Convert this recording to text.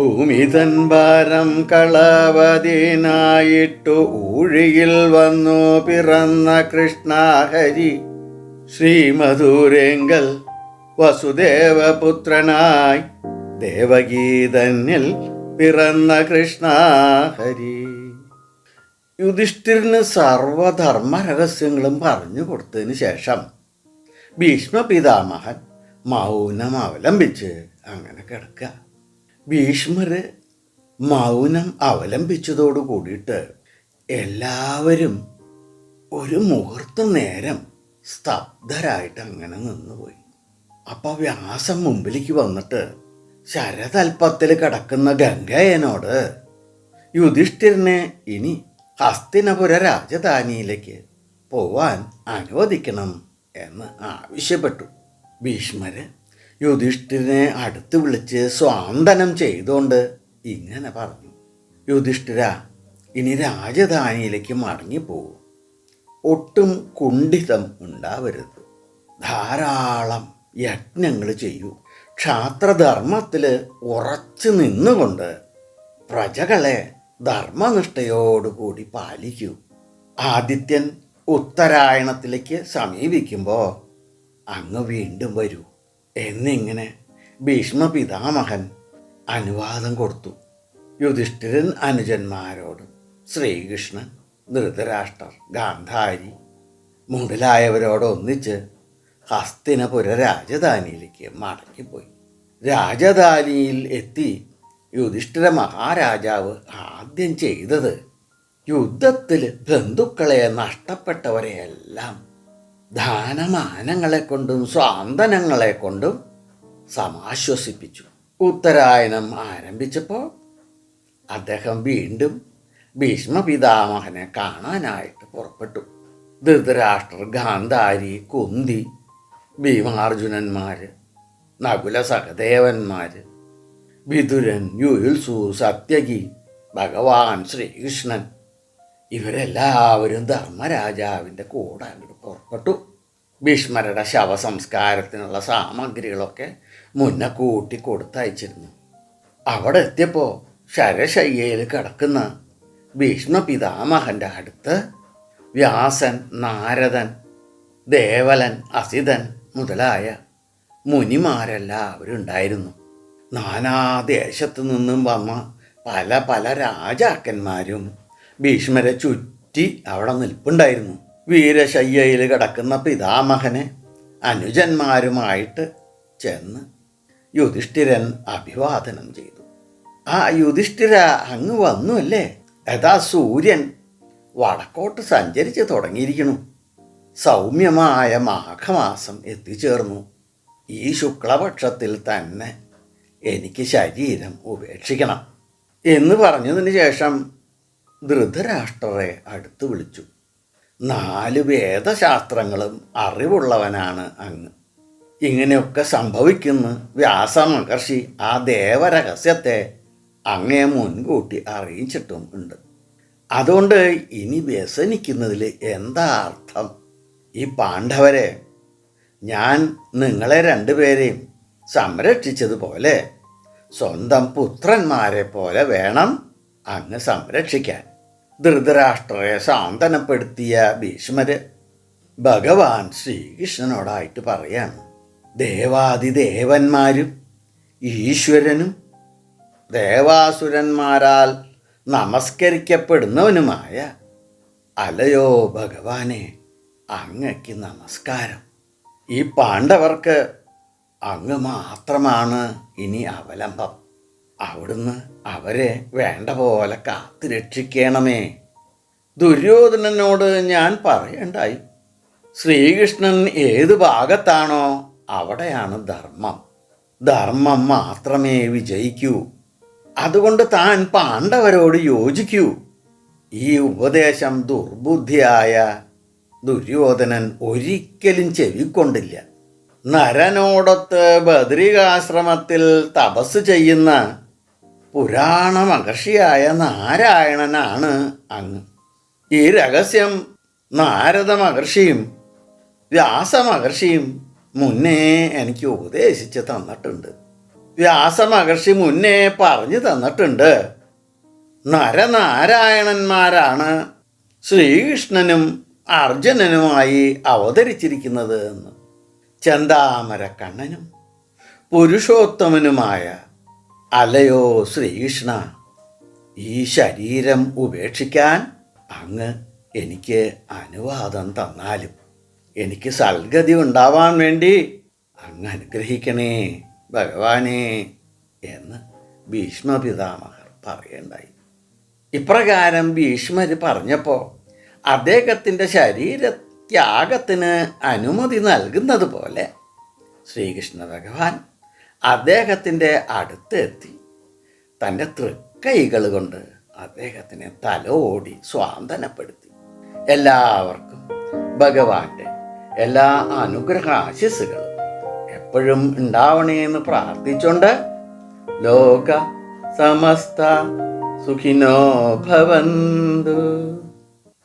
ഭൂമി തൻ ഭാരം കളവതിനായിട്ടു ഊഴിയിൽ വന്നു പിറന്ന കൃഷ്ണഹരി. ശ്രീമധൂരേങ്കൽ വസുദേവപുത്രനായി ദേവഗീതന്നിൽ പിറന്ന കൃഷ്ണഹരി. യുധിഷ്ഠിരന് സർവധർമ്മ രഹസ്യങ്ങളും പറഞ്ഞു കൊടുത്തതിന് ശേഷം ഭീഷ്മ പിതാമഹൻ മൗനം അവലംബിച്ച് അങ്ങനെ കിടക്കുക. ഭീഷ്മര് മൗനം അവലംബിച്ചതോടു കൂടിയിട്ട് എല്ലാവരും ഒരു മുഹൂർത്ത നേരം സ്തബ്ധരായിട്ട് അങ്ങനെ നിന്നുപോയി. അപ്പോൾ വ്യാസം മുമ്പിലേക്ക് വന്നിട്ട് ശരതൽപ്പത്തിൽ കിടക്കുന്ന ഗംഗയനോട് യുധിഷ്ഠിരനെ ഇനി ഹസ്തിനപുര രാജധാനിയിലേക്ക് പോവാൻ അനുവദിക്കണം എന്ന് ആവശ്യപ്പെട്ടു. ഭീഷ്മര് യുധിഷ്ഠിരനെ അടുത്ത് വിളിച്ച് സ്വാന്തനം ചെയ്തുകൊണ്ട് ഇങ്ങനെ പറഞ്ഞു. യുധിഷ്ഠിര ഇനി രാജധാനിയിലേക്ക് മടങ്ങിപ്പോകും ഒട്ടും കുണ്ഠിതം ഉണ്ടാവരുത്. ധാരാളം യജ്ഞങ്ങൾ ചെയ്യൂ. ക്ഷാത്രധർമ്മത്തിൽ ഉറച്ചു നിന്നുകൊണ്ട് പ്രജകളെ ധർമ്മനിഷ്ഠയോടുകൂടി പാലിക്കൂ. ആദിത്യൻ ഉത്തരായണത്തിലേക്ക് സമീപിക്കുമ്പോൾ അങ്ങ് വീണ്ടും വരൂ. എന്നിങ്ങനെ ഭീഷ്മ പിതാമഹൻ അനുവാദം കൊടുത്തു. യുധിഷ്ഠിരൻ അനുജന്മാരോട് ശ്രീകൃഷ്ണൻ ധൃതരാഷ്ട്രർ ഗാന്ധാരി മുതലായവരോടൊന്നിച്ച് ഹസ്തിനപുര രാജധാനിയിലേക്ക് മടങ്ങിപ്പോയി. രാജധാനിയിൽ എത്തി യുധിഷ്ഠിര മഹാരാജാവ് ആദ്യം ചെയ്തത് യുദ്ധത്തിൽ ബന്ധുക്കളെ നഷ്ടപ്പെട്ടവരെയെല്ലാം ദാനമാനങ്ങളെ കൊണ്ടും സ്വാന്തനങ്ങളെ കൊണ്ടും സമാശ്വസിപ്പിച്ചു. ഉത്തരായനം ആരംഭിച്ചപ്പോൾ അദ്ദേഹം വീണ്ടും ഭീഷ്മപിതാമഹനെ കാണാനായിട്ട് പുറപ്പെട്ടു. ധൃതരാഷ്ട്രർ ഗാന്ധാരി കുന്തി ഭീമാർജുനന്മാര് നകുല സഹദേവന്മാര് വിതുരൻ യുയുൽസു സത്യകി ഭഗവാൻ ശ്രീകൃഷ്ണൻ ഇവരെല്ലാവരും ധർമ്മരാജാവിന്റെ കൂടെ അങ്ങോട്ട് പുറപ്പെട്ടു. ഭീഷ്മരുടെ ശവസംസ്കാരത്തിനുള്ള സാമഗ്രികളൊക്കെ മുന്നേ കൂട്ടി കൊടുത്തയച്ചിരുന്നു. അവിടെ എത്തിയപ്പോൾ ശരശയ്യയിൽ കിടക്കുന്ന ഭീഷ്മ പിതാമഹന്റെ അടുത്ത് വ്യാസൻ നാരദൻ ദേവലൻ അസിതൻ മുതലായ മുനിമാരെല്ലാവരും ഉണ്ടായിരുന്നു. നാനാ ദേശത്തു നിന്നും വന്ന പല പല രാജാക്കന്മാരും ഭീഷ്മരെ ചുറ്റി അവിടെ നിൽപ്പുണ്ടായിരുന്നു. വീരശയ്യയിൽ കിടക്കുന്ന പിതാമഹനെ അനുജന്മാരുമായിട്ട് ചെന്ന് യുധിഷ്ഠിരൻ അഭിവാദനം ചെയ്തു. ആ യുധിഷ്ഠിര അങ്ങ് വന്നു അല്ലേ യഥാ സൂര്യൻ? വടക്കോട്ട് സഞ്ചരിച്ച് തുടങ്ങിയിരിക്കുന്നു. സൗമ്യമായ മാഘമാസം എത്തിച്ചേർന്നു. ഈ ശുക്ലപക്ഷത്തിൽ തന്നെ എനിക്ക് ശരീരം ഉപേക്ഷിക്കണം എന്ന് പറഞ്ഞതിന് ശേഷം ധൃതരാഷ്ട്രരെ അടുത്ത് വിളിച്ചു. നാല് വേദശാസ്ത്രങ്ങളും അറിവുള്ളവനാണ് അങ്ങ്. ഇങ്ങനെയൊക്കെ സംഭവിക്കുന്ന വ്യാസമഹർഷി ആ ദേവരഹസ്യത്തെ അങ്ങേ മുൻകൂട്ടി അറിയിച്ചിട്ടും ഉണ്ട്. അതുകൊണ്ട് ഇനി വ്യസനിക്കുന്നതിൽ എന്താ അർത്ഥം? ഈ പാണ്ഡവരെ ഞാൻ നിങ്ങളെ രണ്ടുപേരെയും സംരക്ഷിച്ചതുപോലെ സ്വന്തം പുത്രന്മാരെ പോലെ വേണം അങ്ങ് സംരക്ഷിക്കാൻ. ധൃതരാഷ്ട്രയെ സാന്ത്വനപ്പെടുത്തിയ ഭീഷ്മര് ഭഗവാൻ ശ്രീകൃഷ്ണനോടായിട്ട് പറയാണ്. ദേവാദിദേവന്മാരും ഈശ്വരനും ദേവാസുരന്മാരാൽ നമസ്കരിക്കപ്പെടുന്നവനുമായ അലയോ ഭഗവാനെ അങ്ങയ്ക്ക് നമസ്കാരം. ഈ പാണ്ഡവർക്ക് അങ്ങ് മാത്രമാണ് ഇനി അവലംബം. അവിടുന്ന് അവരെ വേണ്ട പോലെ കാത്തു രക്ഷിക്കണമേ. ദുര്യോധനനോട് ഞാൻ പറയണ്ടായി. ശ്രീകൃഷ്ണൻ ഏത് ഭാഗത്താണോ അവിടെയാണ് ധർമ്മം. ധർമ്മം മാത്രമേ വിജയിക്കൂ. അതുകൊണ്ട് താൻ പാണ്ഡവരോട് യോജിക്കൂ. ഈ ഉപദേശം ദുർബുദ്ധിയായ ദുര്യോധനൻ ഒരിക്കലും ചെവിക്കൊണ്ടില്ല. നരനോടൊത്ത് ബദ്രികാശ്രമത്തിൽ തപസ് ചെയ്യുന്ന പുരാണ മഹർഷിയായ നാരായണനാണ് അങ്ങ്. ഈ രഹസ്യം നാരദ മഹർഷിയും വ്യാസ മഹർഷിയും മുന്നേ എനിക്ക് ഉപദേശിച്ച് തന്നിട്ടുണ്ട്. വ്യാസമഹർഷി മുന്നേ പറഞ്ഞു തന്നിട്ടുണ്ട് നരനാരായണന്മാരാണ് ശ്രീകൃഷ്ണനും അർജുനനുമായി അവതരിച്ചിരിക്കുന്നത് എന്ന്. ചന്താമര കണ്ണനും പുരുഷോത്തമനുമായ അലയോ ശ്രീകൃഷ്ണ ഈ ശരീരം ഉപേക്ഷിക്കാൻ അങ്ങ് എനിക്ക് അനുവാദം തന്നാലും എനിക്ക് സൽഗതി ഉണ്ടാവാൻ വേണ്ടി അങ്ങ് അനുഗ്രഹിക്കണേ ഭഗവാനേ എന്ന് ഭീഷ്മപിതാമഹർ പറയണ്ടായി. ഇപ്രകാരം ഭീഷ്മർ പറഞ്ഞപ്പോൾ അദ്ദേഹത്തിന്റെ ശരീരത്യാഗത്തിന് അനുമതി നൽകുന്നത് പോലെ ശ്രീകൃഷ്ണ ഭഗവാൻ അദ്ദേഹത്തിന്റെ അടുത്ത് എത്തി തന്റെ തൃക്കൈകൾ കൊണ്ട് അദ്ദേഹത്തിനെ തലോടി സ്വാന്തനപ്പെടുത്തി. എല്ലാവർക്കും ഭഗവാന്റെ എല്ലാ അനുഗ്രഹ ആശിസ്സുകളും എപ്പോഴും ഉണ്ടാവണേ എന്ന് പ്രാർത്ഥിച്ചുകൊണ്ട് ലോക സമസ്ത സുഖിനോ ഭവന്തു.